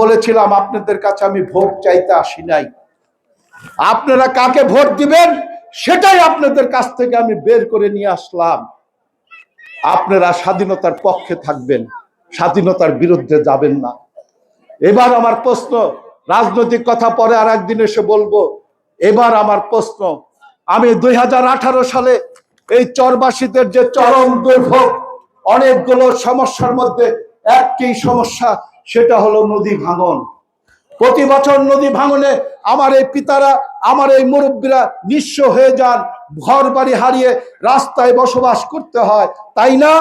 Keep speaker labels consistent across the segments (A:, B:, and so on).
A: বলেছিলাম, আপনাদের কাছে আমি ভোট চাইতে আসি নাই। আপনারা কাকে ভোট দিবেন, সেটাই আপনাদের কাছ থেকে আমি বের করে নিয়ে আসলাম। আপনারা স্বাধীনতার পক্ষে থাকবেন, স্বাধীনতার বিরুদ্ধে যাবেন না। এবার আমার প্রশ্ন, রাজনৈতিক কথা পরে আর একদিন এসে বলব, এবার আমার প্রশ্ন, আমি দুই হাজার আঠারো সালে এই চরবাসীদের যে চরম দুর্ভোগ, অনেকগুলো সমস্যার মধ্যে একটি সমস্যা সেটা হলো নদী ভাঙন। প্রতি বছর নদী ভাঙনে আমার এই পিতারা, আমার এই মুরব্বীরা নিঃস্ব হয়ে যান ঘর বাড়ি হারিয়ে রাস্তায় বসবাস করতে হয়। তাই না?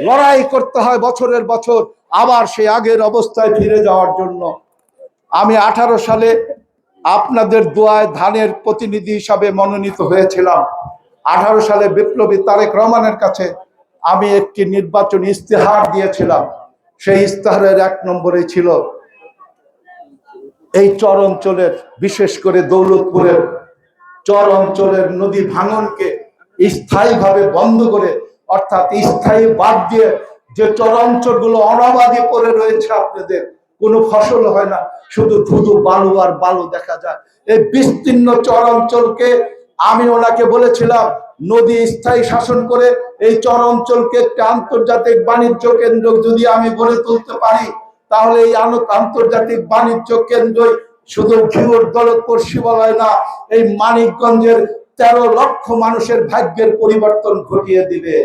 A: লড়াই করতে হয় বছরের বছর, আবার সেই আগের অবস্থায় ফিরে যাওয়ার জন্য। আমি আঠারো সালে আপনাদের দোয়ায় ধানের প্রতিনিধি হিসাবে মনোনীত হয়েছিলাম। আঠারো সালে বিপ্লবী তারেক রহমানের কাছে আমি একটি নির্বাচনী ইস্তেহার দিয়েছিলাম। সেই ইস্তেহারের এক নম্বরে ছিল এই চর অঞ্চলের, বিশেষ করে দৌলতপুরের চর অঞ্চলের নদী ভাঙনকে স্থায়ীভাবে বন্ধ করে, অর্থাৎ স্থায়ী বাদ দিয়ে যে চর অঞ্চলগুলো অনাবাদি পড়ে রয়েছে আপনাদের, কোনো ফসল হয় না, শুধু ধুধু বালু আর বালু দেখা যায়। এই বিস্তীর্ণ চর অঞ্চলকে আমি ওনাকে বলেছিলাম নদী স্থায়ী শাসন করে এই চর অঞ্চলকে একটি আন্তর্জাতিক বাণিজ্য কেন্দ্র যদি আমি গড়ে তুলতে পারি, তাহলে এই আন্তর্জাতিক বাণিজ্য কেন্দ্রই শুধু ঘিউর দৌলতপুর শিবালয় না, এই মানিকগঞ্জের তেরো লক্ষ মানুষের ভাগ্যের পরিবর্তন ঘটিয়ে দিবে।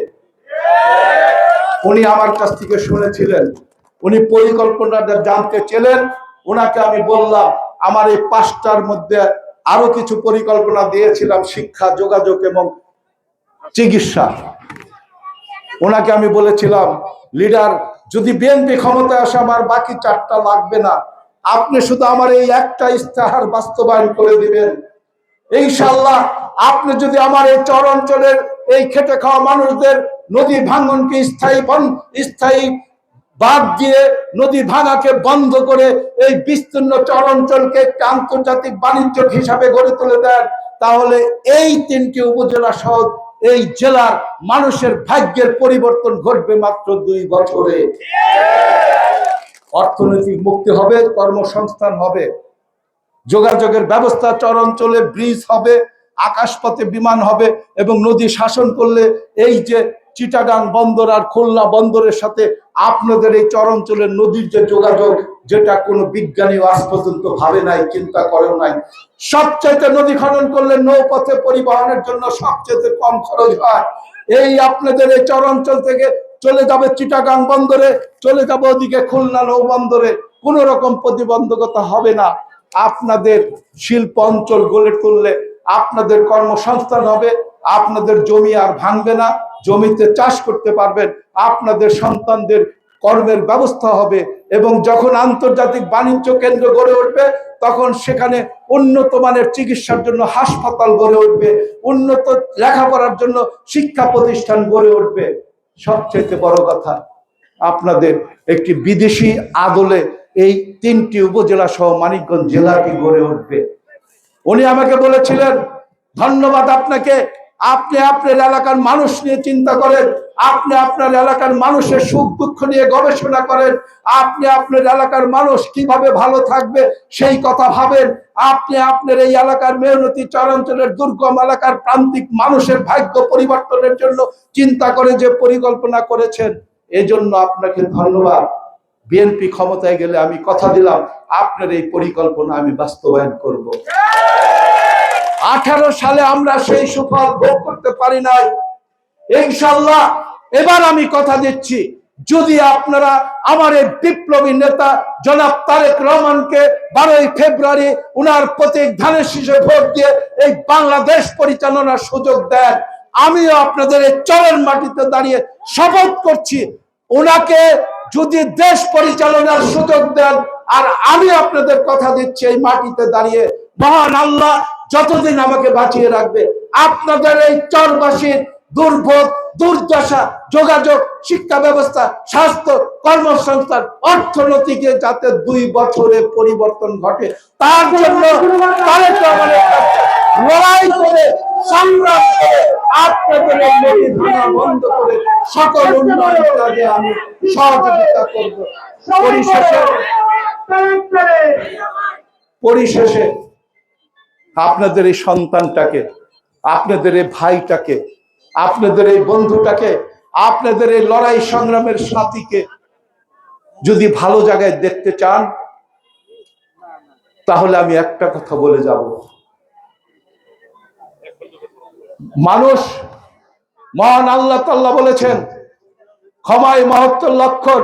A: উনি আমার কাছ থেকে শুনেছিলেন। উনি পরিকল্পনাটা জানতে চেলেন। ওনাকে আমি বললাম, আমার এই পাঁচটার মধ্যে আরও কিছু পরিকল্পনা দিয়েছিলাম শিক্ষা, যোগাযোগ এবং চিকিৎসা। ওনাকে আমি বলেছিলাম, লিডার, যদি বিএনপি ক্ষমতায় আসে, আমার বাকি চারটা লাগবে না। আপনি শুধু আমার এই একটা ইস্তেহার বাস্তবায়ন করে দিবেন। ইনশাল্লাহ আপনি যদি আমার এই চর অঞ্চলের এই খেটে খাওয়া মানুষদের নদী ভাঙনকে স্থায়ী স্থায়ী বাদ দিয়ে নদী ভাঙাকে বন্ধ করে এই বিস্তীর্ণ চর অঞ্চলকে একটি আন্তর্জাতিক বাণিজ্য হিসাবে গড়ে তুলে দেন, তাহলে এই তিনটি উপজেলা সহ এই জেলার মানুষের ভাগ্যের পরিবর্তন ঘটবে মাত্র দুই বছরে। অর্থনৈতিক মুক্তি হবে, কর্মসংস্থান হবে, যোগাযোগের ব্যবস্থা চরঞ্চলে ব্রিজ হবে, আকাশপথে বিমান হবে এবং নদী শাসন করলে এই যে চিটাগাং বন্দর আর খুলনা বন্দরের সাথে আপনাদের এই চর অঞ্চলের নদীর যে যোগাযোগ, যেটা কোনো বিজ্ঞানী আজ পর্যন্ত ভাবে নাই, চিন্তা করেও নাই। সবচাইতে নদী খনন করলে নৌপথে পরিবহনের জন্য সবচেয়ে কম খরচ হয়। এই আপনাদের এই চর অঞ্চল থেকে চলে যাবে চিটাগাং বন্দরে, চলে যাবে ওদিকে খুলনা নৌ বন্দরে। কোনো রকম প্রতিবন্ধকতা হবে না। আপনাদের শিল্প অঞ্চল গড়ে তুললে আপনাদের কর্মসংস্থান হবে, আপনাদের জমি আর ভাঙবে না। জমিতে চাষ করতে পারবেন, আপনাদের সন্তানদের কর্মের ব্যবস্থা হবে এবং যখন আন্তর্জাতিক বাণিজ্য কেন্দ্র গড়ে উঠবে, তখন সেখানে উন্নত মানের চিকিৎসার জন্য হাসপাতাল গড়ে উঠবে, উন্নত লেখাপড়ার জন্য শিক্ষা প্রতিষ্ঠান গড়ে উঠবে। সবচেয়ে বড় কথা, আপনাদের একটি বিদেশি আদলে এই তিনটি উপজেলা সহ মানিকগঞ্জ জেলাটি গড়ে উঠবে। উনি আমাকে বলেছিলেন, ধন্যবাদ আপনাকে আপনি আপনার এলাকার মানুষ নিয়ে চিন্তা করেন, আপনি আপনার এলাকার মানুষের সুখ দুঃখ নিয়ে গবেষণা করেন, আপনি আপনার এলাকার মানুষ কীভাবে ভালো থাকবে সেই কথা ভাবেন। আপনি আপনার এই এলাকার মেহনতি চরাঞ্চলের দুর্গম এলাকার প্রান্তিক মানুষের ভাগ্য পরিবর্তনের জন্য চিন্তা করে যে পরিকল্পনা করেছেন। এজন্য আপনাকে ধন্যবাদ। বিএনপি ক্ষমতায় গেলে আমি কথা দিলাম, আপনার এই পরিকল্পনা আমি বাস্তবায়ন করব। আঠারো সালে আমরা সেই সুফল ভোগ করতে পারি নাই। ইনশাল্লাহ, এবার আমি কথা দিচ্ছি, যদি আপনারা আমার এই বিপ্লবী নেতা জনাব তারেক রহমানকে বারোই ফেব্রুয়ারি উনার প্রতীক ধানের শীষে ভোট দিয়ে এই বাংলাদেশ পরিচালনার সুযোগ দেন, আমিও আপনাদের এই চরের মাটিতে দাঁড়িয়ে শপথ করছি ওনাকে যদি দেশ পরিচালনার সুযোগ দেন, আর আমি আপনাদের কথা দিচ্ছি এই মাটিতে দাঁড়িয়ে। মহান আল্লাহ যতদিন আমাকে বাঁচিয়ে রাখবে, আপনাদের এই চরবাসীর দুর্ভোগ, দুর্দশা, যোগাযোগ, শিক্ষা ব্যবস্থা, স্বাস্থ্য, কর্মসংস্থান, অর্থনীতিকে যাতে দুই বছরে পরিবর্তন ঘটে, তার জন্য লড়াই করে, সংগ্রাম করে, আপনাদের বন্ধ করে সকল উন্নয়ন কাজে আমি সহযোগিতা করব। পরিশেষে পরিশেষে আপনাদের এই সন্তানটাকে, আপনাদের এই ভাইটাকে, আপনাদের এই বন্ধুটাকে, আপনাদের এই লড়াই সংগ্রামের সাথীকে যদি ভালো জায়গায় দেখতে চান, তাহলে আমি একটা কথা বলে যাব। মানুষ, মহান আল্লাহ তাল্লাহ বলেছেন, ক্ষমায় মহত্ব লক্ষণ